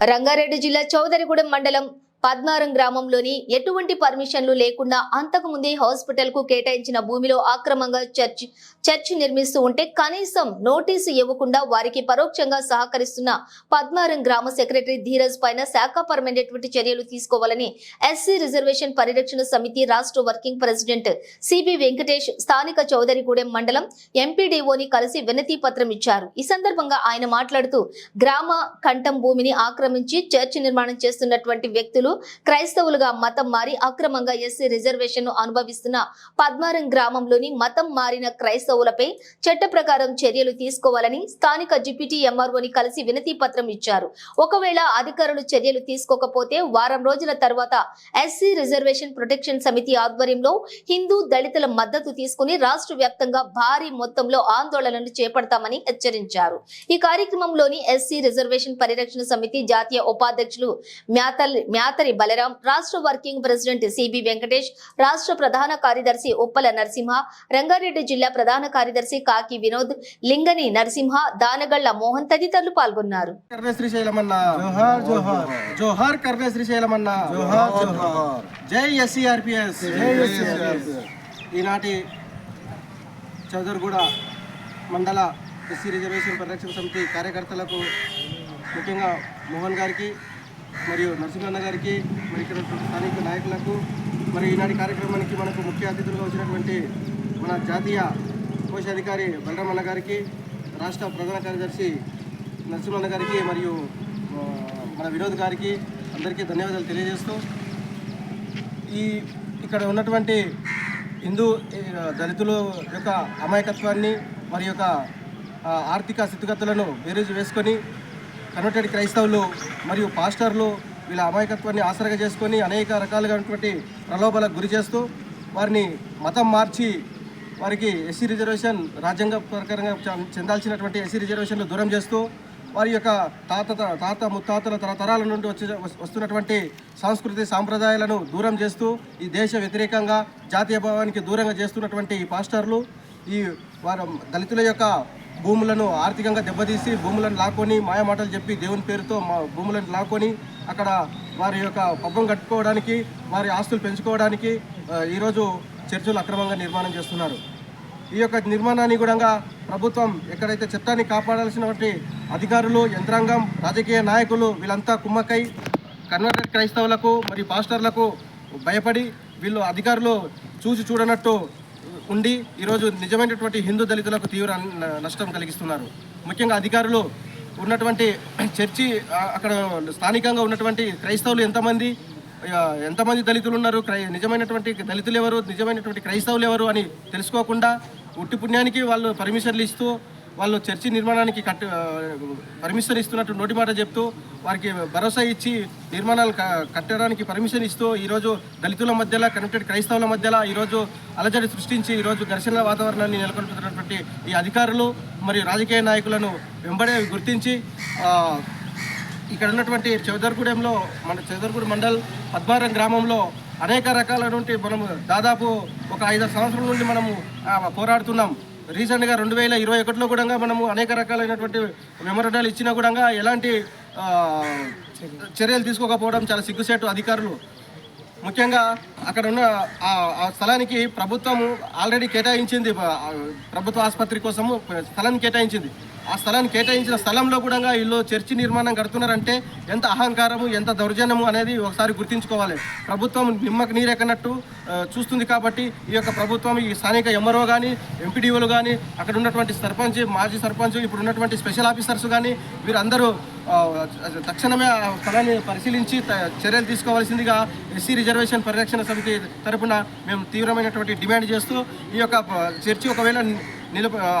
రంగారెడ్డి జిల్లా చౌదరిగూడెం మండలం పద్మారం గ్రామంలోని ఎటువంటి పర్మిషన్లు లేకుండా అంతకుముందే హాస్పిటల్కు కేటాయించిన భూమిలో అక్రమంగా చర్చ్ చర్చ్ నిర్మిస్తూ ఉంటే కనీసం నోటీసు ఇవ్వకుండా వారికి పరోక్షంగా సహకరిస్తున్న పద్మారం గ్రామ సెక్రటరీ ధీరజ్ పైన శాఖపరమైనటువంటి చర్యలు తీసుకోవాలని ఎస్సీ రిజర్వేషన్ పరిరక్షణ సమితి రాష్ట్ర వర్కింగ్ ప్రెసిడెంట్ సిబి వెంకటేష్ స్థానిక చౌదరిగూడెం మండలం ఎంపీడీఓని కలిసి వినతి పత్రం ఇచ్చారు. ఈ సందర్భంగా ఆయన మాట్లాడుతూ గ్రామ కంఠం భూమిని ఆక్రమించి చర్చ్ నిర్మాణం చేస్తున్నటువంటి వ్యక్తులు క్రైస్తవులుగా మతం మారి అక్రమంగా ఎస్సీ రిజర్వేషన్ను అనుభవిస్తున్న పద్మారం గ్రామంలోని మతం మారిన క్రైస్తవులపై చట్ట ప్రకారం చర్యలు తీసుకోవాలని స్థానిక డిప్యూటీ ఎంఆర్ఓని కలిసి వినతి పత్రం ఇచ్చారు. ఒకవేళ అధికారులు చర్యలు తీసుకోకపోతే వారం రోజుల తర్వాత ఎస్సీ రిజర్వేషన్ ప్రొటెక్షన్ సమితి ఆధ్వర్యంలో హిందూ దళితుల మద్దతు తీసుకుని రాష్ట్ర వ్యాప్తంగా భారీ మొత్తంలో ఆందోళనలు చేపడతామని హెచ్చరించారు. ఈ కార్యక్రమంలోని ఎస్సీ రిజర్వేషన్ పరిరక్షణ సమితి జాతీయ ఉపాధ్యక్షులు మ్యాతల్ మ్యాతరి బలరాం రాష్ట్ర వర్కింగ్ ప్రెసిడెంట్ సిబి వెంకటేష్ రాష్ట్ర ప్రధాన కార్యదర్శి ఉప్పల నరసింహ రంగారెడ్డి జిల్లా ప్రధాన కార్యదర్శి కాకి వినోద్ లింగని నరసింహ దానగళ్ళ మోహన్ తదితరులు పాల్గొన్నారు. జై ఎస్సీఆర్పిఎస్. జై ఎస్సీఆర్పిఎస్. ఈనాటి చౌదర్గూడ మండల ఎస్సీ రిజర్వేషన్ పరిరక్షణ సమితి కార్యకర్తలకు ముఖ్యంగా మోహన్ గారికి మరియు నరసింహన్న గారికి మరి ఇక్కడ స్థానిక నాయకులకు మరి ఈనాటి కార్యక్రమానికి మనకు ముఖ్య అతిథులుగా వచ్చినటువంటి మన జాతీయ కోశాధికారి బలరామన్న గారికి రాష్ట్ర ప్రధాన కార్యదర్శి నరసింహన్న గారికి మరియు మన వినోద్ గారికి అందరికీ ధన్యవాదాలు తెలియజేస్తూ ఈ ఇక్కడ ఉన్నటువంటి హిందూ దళితులు దళితుల యొక్క అమాయకత్వాన్ని మరి యొక్క ఆర్థిక స్థితిగతులను బేరీజు వేసుకొని కన్వర్టెడ్ క్రైస్తవులు మరియు పాస్టర్లు వీళ్ళ అమాయకత్వాన్ని ఆసరగా చేసుకొని అనేక రకాలుగా ఉన్నటువంటి ప్రలోభాలకు గురి చేస్తూ వారిని మతం మార్చి వారికి ఎస్సీ రిజర్వేషన్ రాజ్యాంగ ప్రకారంగా చెందాల్సినటువంటి ఎస్సీ రిజర్వేషన్లు దూరం చేస్తూ వారి యొక్క తాత తాత ముత్తాతల తరతరాల నుండి వచ్చి వస్తున్నటువంటి సంస్కృతి సాంప్రదాయాలను దూరం చేస్తూ ఈ దేశ వ్యతిరేకంగా జాతీయ భావానికి దూరంగా చేస్తున్నటువంటి ఈ పాస్టర్లు ఈ వారు దళితుల యొక్క భూములను ఆర్థికంగా దెబ్బతీసి భూములను లాక్కొని మాయమాటలు చెప్పి దేవుని పేరుతో మా భూములను లాక్కొని అక్కడ వారి యొక్క పబ్బం కట్టుకోవడానికి వారి ఆస్తులు పెంచుకోవడానికి ఈరోజు చర్చలు అక్రమంగా నిర్మాణం చేస్తున్నారు. ఈ యొక్క నిర్మాణాన్ని కూడా ప్రభుత్వం ఎక్కడైతే చట్టాన్ని కాపాడాల్సినటువంటి అధికారులు యంత్రాంగం రాజకీయ నాయకులు వీళ్ళంతా కుమ్మక్కై కన్వర్టెడ్ క్రైస్తవులకు మరియు పాస్టర్లకు భయపడి వీళ్ళు అధికారులు చూసి చూడనట్టు ఉండి ఈరోజు నిజమైనటువంటి హిందూ దళితులకు తీవ్ర నష్టం కలిగిస్తున్నారు. ముఖ్యంగా అధికారులు ఉన్నటువంటి చర్చి అక్కడ స్థానికంగా ఉన్నటువంటి క్రైస్తవులు ఎంతమంది ఎంతమంది దళితులు ఉన్నారు క్రై నిజమైనటువంటి దళితులు ఎవరు నిజమైనటువంటి క్రైస్తవులు ఎవరు అని తెలుసుకోకుండా ఉట్టి పుణ్యానికి వాళ్ళు పర్మిషన్లు ఇస్తూ వాళ్ళు చర్చి నిర్మాణానికి కట్ పర్మిషన్ ఇస్తున్నట్టు నోటి మాట చెప్తూ వారికి భరోసా ఇచ్చి నిర్మాణాలు క- కట్టడానికి పర్మిషన్ ఇస్తూ ఈరోజు దళితుల మధ్యలో కనెక్టెడ్ క్రైస్తవుల మధ్యలో ఈరోజు అలజడి సృష్టించి ఈరోజు ఘర్షణ వాతావరణాన్ని నెలకొల్పుతున్నటువంటి ఈ అధికారులు మరియు రాజకీయ నాయకులను వెంబడే గుర్తించి ఇక్కడ ఉన్నటువంటి చౌదర్గూడెంలో మన చౌదర్గూడెం మండల్ పద్మారం గ్రామంలో అనేక రకాలైనటువంటి మనము దాదాపు ఒక ఐదు సంవత్సరాల నుండి మనము పోరాడుతున్నాం. రీసెంట్గా రెండు వేల ఇరవై ఒకటిలో కూడా మనము అనేక రకాలైనటువంటి మెమోరండాలు ఇచ్చినా కూడా ఎలాంటి చర్యలు తీసుకోకపోవడం చాలా సిగ్గుసేటు అధికారులు ముఖ్యంగా అక్కడ ఉన్న ఆ స్థలానికి ప్రభుత్వం ఆల్రెడీ కేటాయించింది ప్రభుత్వ ఆసుపత్రి కోసము స్థలాన్ని కేటాయించింది. ఆ స్థలాన్ని కేటాయించిన స్థలంలో కూడా ఇల్లు చర్చి నిర్మాణం కడుతున్నారంటే ఎంత అహంకారము ఎంత దౌర్జన్యము అనేది ఒకసారి గుర్తించుకోవాలి. ప్రభుత్వం నిమ్మకు నీరెక్కనట్టు చూస్తుంది కాబట్టి ఈ యొక్క ప్రభుత్వం ఈ స్థానిక ఎంఆర్ఓ కానీ ఎంపీడీఓలు కానీ అక్కడ ఉన్నటువంటి సర్పంచ్ మాజీ సర్పంచ్ ఇప్పుడు ఉన్నటువంటి స్పెషల్ ఆఫీసర్స్ కానీ వీరందరూ తక్షణమే ఆ స్థలాన్ని పరిశీలించి చర్యలు తీసుకోవాల్సిందిగా ఎస్సీ రిజర్వేషన్ పరిరక్షణ సమితి తరపున మేము తీవ్రమైనటువంటి డిమాండ్ చేస్తూ ఈ యొక్క చర్చి ఒకవేళ నిలుప ఆ,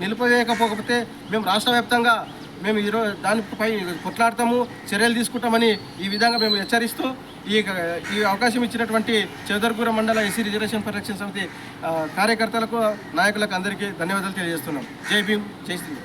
నిలిపవేయకపోతే మేము రాష్ట్ర వ్యాప్తంగా మేము ఈరోజు దానిపై కొట్లాడతాము చర్యలు తీసుకుంటామని ఈ విధంగా మేము హెచ్చరిస్తూ ఈ ఈ అవకాశం ఇచ్చినటువంటి చౌదర్గూర మండల ఎస్సీ రిజర్వేషన్ పరిరక్షణ సమితి కార్యకర్తలకు నాయకులకు అందరికీ ధన్యవాదాలు తెలియజేస్తున్నాం. జై భీమ్ జై శ్రీ